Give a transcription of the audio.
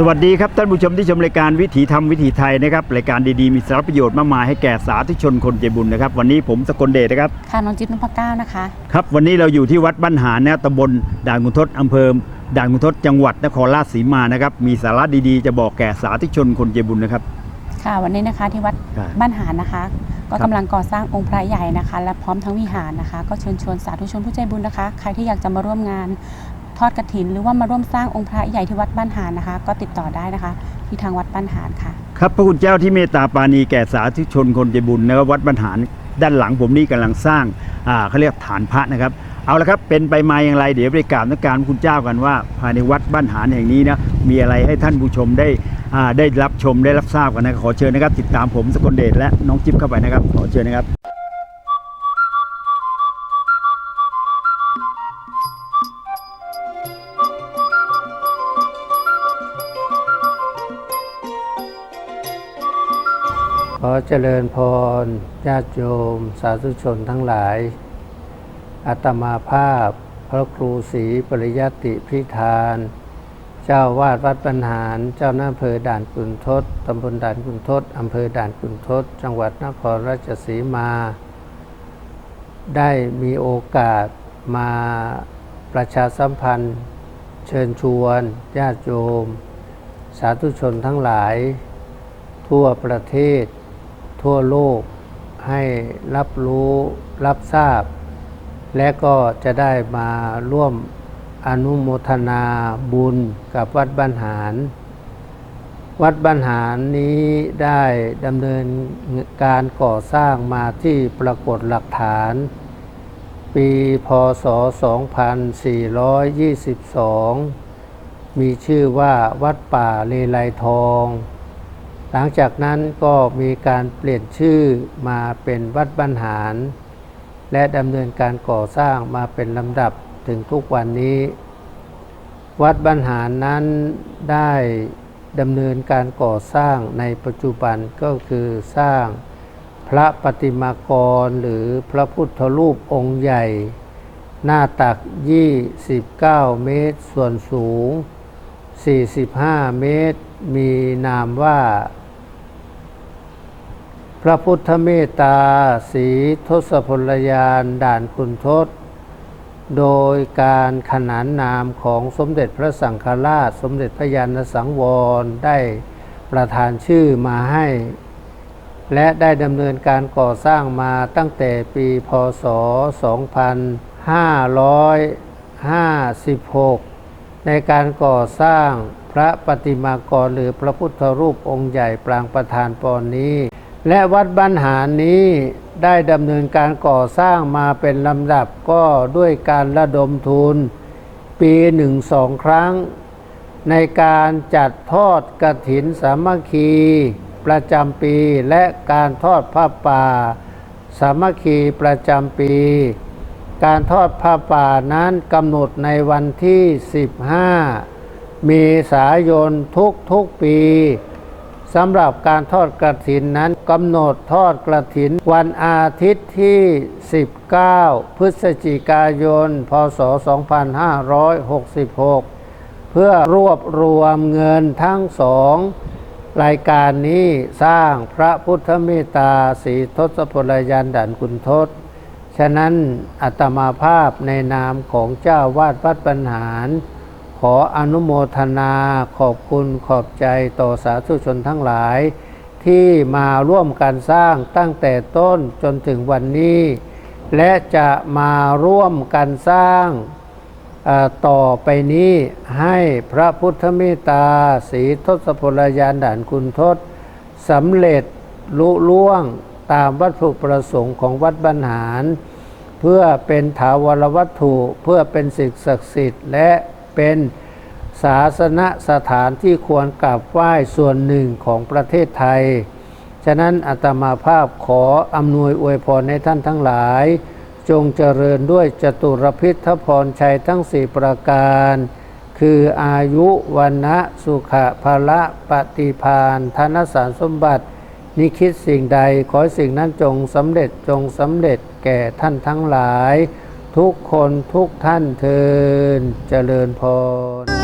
สวัสดีครับท่านผู้ชมที่ชมรายการวิถีธรรมวิถีไทยนะครับรายการดีๆมีสาระประโยชน์มากมายให้แก่สาธุชนคนใจบุญนะครับวันนี้ผมสกลเดชนะครับค่ะน้องจิ๊บนพเก้านะคะครับวันนี้เราอยู่ที่วัดบ้านหานนะตำบลด่านขุนทดอำเภอด่านขุนทดจังหวัดนครราชสีมานะครับมีสาระดีๆ จะบอกแก่สาธุชนคนใจบุญนะครับ ค่ะวันนี้นะคะที่วัดครับบ้านหานนะคะ ก็ครับกำลังก่อสร้างองค์พระใหญ่นะคะ และพร้อมทั้งวิหารนะคะ ก็เชิญชวนสาธุชนผู้ใจบุญนะคะ ใครที่อยากจะมาร่วมงาน ทอดกระถิน หรือว่ามาร่วมสร้างองค์พระใหญ่ที่วัดบ้านหานนะคะ ก็ติดต่อได้นะคะ ที่ทางวัดบ้านหานค่ะ ครับพระคุณเจ้าที่เมตตาปาณีแก่สาธุชนคนใจบุญนะครับวัดบรรหารด้านหลังผมนี่กำลังสร้างอ่าเขาเรียกฐานพระนะครับเอาละครับเป็นไปมาอย่างไรเดี๋ยวไปกราบนักการพระคุณเจ้ากันว่า ภายในวัดบ้านหารแห่งนี้นะมีอะไรให้ท่านผู้ชมได้อ่าได้รับชมได้รับทราบกันนะขอเชิญนะครับ ติดตามผมสกลเดชและน้องจิ๊บเข้าไปนะครับ ขอเชิญนะครับ ขอเจริญพรญาติโยม สาธุชนทั้งหลายอาตมาภาพ พระครูศรีปริยติพิธาน เจ้าวาดวัดปัญหาร เจ้าหน้าอำเภอด่านกุนทศตำบลด่านกุนทศอำเภอด่านกุนทศ จังหวัดนครราชสีมา ได้มีโอกาสมาประชาสัมพันธ์ เชิญชวนญาติโยม สาธุชนทั้งหลาย ทั่วประเทศ ทั่วโลกให้รับรู้รับทราบ และก็จะได้มาร่วมอนุโมทนาบุญกับวัดบ้านหาร วัดบ้านหารนี้ได้ดำเนินการก่อสร้างมาที่ปรากฏหลักฐาน ปีพศ 2422 มีชื่อว่าวัดป่าเลไลทอง หลังจากนั้นก็มีการเปลี่ยนชื่อมาเป็นวัดบ้านหาร และดำเนินการก่อสร้างมาเป็นลำดับถึงทุกวันนี้ วัดบ้านหารนั้นได้ดำเนินการก่อสร้างในปัจจุบันก็คือสร้างพระปฏิมากรหรือพระพุทธรูปองค์ใหญ่ หน้าตัก 29 เมตร ส่วนสูง 45 เมตร มีนามว่า พระพุทธเมตตาสีทศพลยานด่านคุณทศ โดยการขนานนามของสมเด็จพระสังฆราช สมเด็จพระยาณสังวรได้ประทานชื่อมาให้ และได้ดำเนินการก่อสร้างมาตั้งแต่ปีพศ 2556 ในการก่อสร้างพระปฏิมากรหรือพระพุทธรูปองค์ใหญ่ปรางประธานปอนนี้ และวัดบ้านหารนี้ได้ดำเนินการก่อสร้างมาเป็นลำดับก็ด้วยการระดมทุน ปีหนึ่งสองครั้ง ในการจัดทอดกระถินสามัคคี ประจำปีและการทอดผ้าป่า สามัคคีประจำปี การทอดผ้าป่านั้นกำหนดในวันที่ 15 เมษายนทุกทุกๆปี สำหรับการทอดกระถินนั้นกำหนดทอดกระถิน วันอาทิตย์ที่ 19 พฤศจิกายน พศ 2566 เพื่อรวบรวมเงินทั้งสองรายการนี้สร้างพระพุทธเมตตาสีทศพลยันดันคุณทศ ฉะนั้นอัตมาภาพในนามของเจ้าวาดวัดปัญหาร ขออนุโมทนาขอบคุณขอบใจต่อสาธุชนทั้งหลาย ที่มาร่วมกันสร้างตั้งแต่ต้นจนถึงวันนี้ และจะมาร่วมกันสร้างต่อไปนี้ให้พระพุทธเมตตาสีทศพลยานด่านคุณทศสำเร็จลุล่วงตามวัตถุประสงค์ของวัดบรรหาร เพื่อเป็นถาวรวัตถุเพื่อเป็นสิ่งศักดิ์สิทธิ์และ เป็นศาสนสถานที่ควรกราบไหว้ส่วนหนึ่งของประเทศไทย ฉะนั้นอาตมาภาพขออำนวยอวยพรให้ท่านทั้งหลาย จงเจริญด้วยจตุรพิทพรชัยทั้งสี่ประการ คืออายุวันนะสุขะภละปฏิพานธนสารสมบัติ นิคิดสิ่งใดขอสิ่งนั้นจงสำเร็จจงสำเร็จแก่ท่านทั้งหลาย ทุกคนทุกท่านเทินเจริญพร